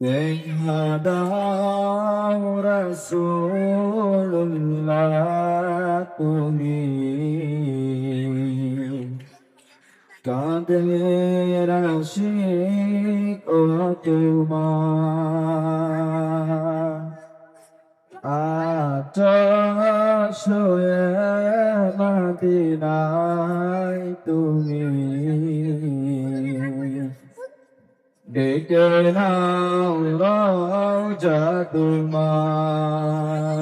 বেহাদাও রসুল্লাহ তুমি কাঁদে রাশি ও তোমার আটশোয়ে মদিনায় তুমি ডেকে নাও রওজা তোমার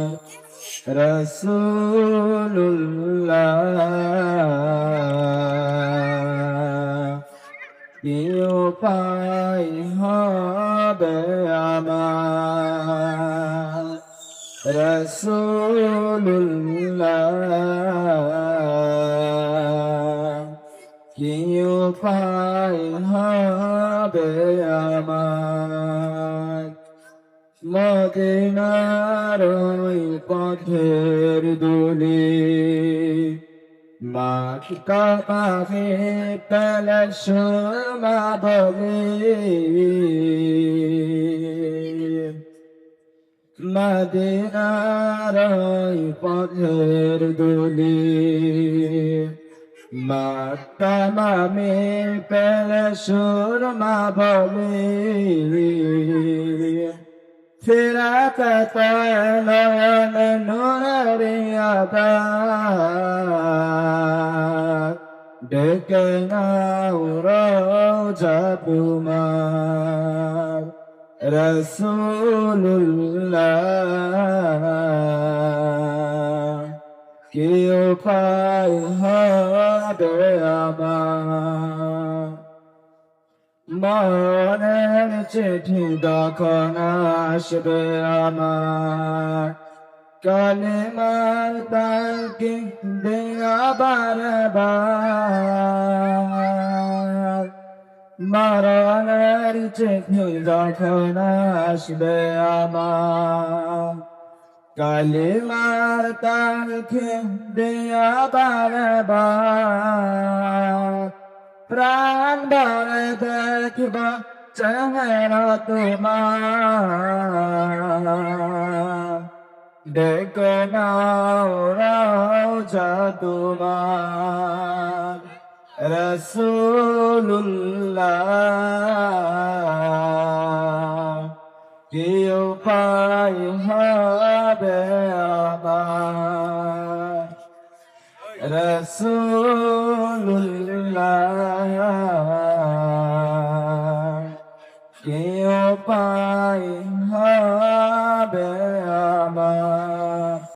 রসুল্লাহ কি উপায় হবে আমার রসুল্লাহ উপায় হবে আমার মদিনার ওই পথের দুলি মাঠ কামাহে কলশ মা বলে মদিনার ওই পথের দুলি মাতা মামে পেলে সুরমা বলে। ফেরা নয়ন নুরিয়াদা ডেকে নাও রসুল্লাহ কি উপায় হবে আমার চিঠি আমার কালে মার তাকে দেয়া বারবার মরণের চিঠি যখন আসবে আমার কালিমার তাকে দেয়া বারবার প্রাণ ভরে দেখব চেহারা তোমার। দেখো নাও রাজা তোমার রসুল্লাহ কি উপায় হবে আমার রসুল্লাহ কি পাই হবে আমার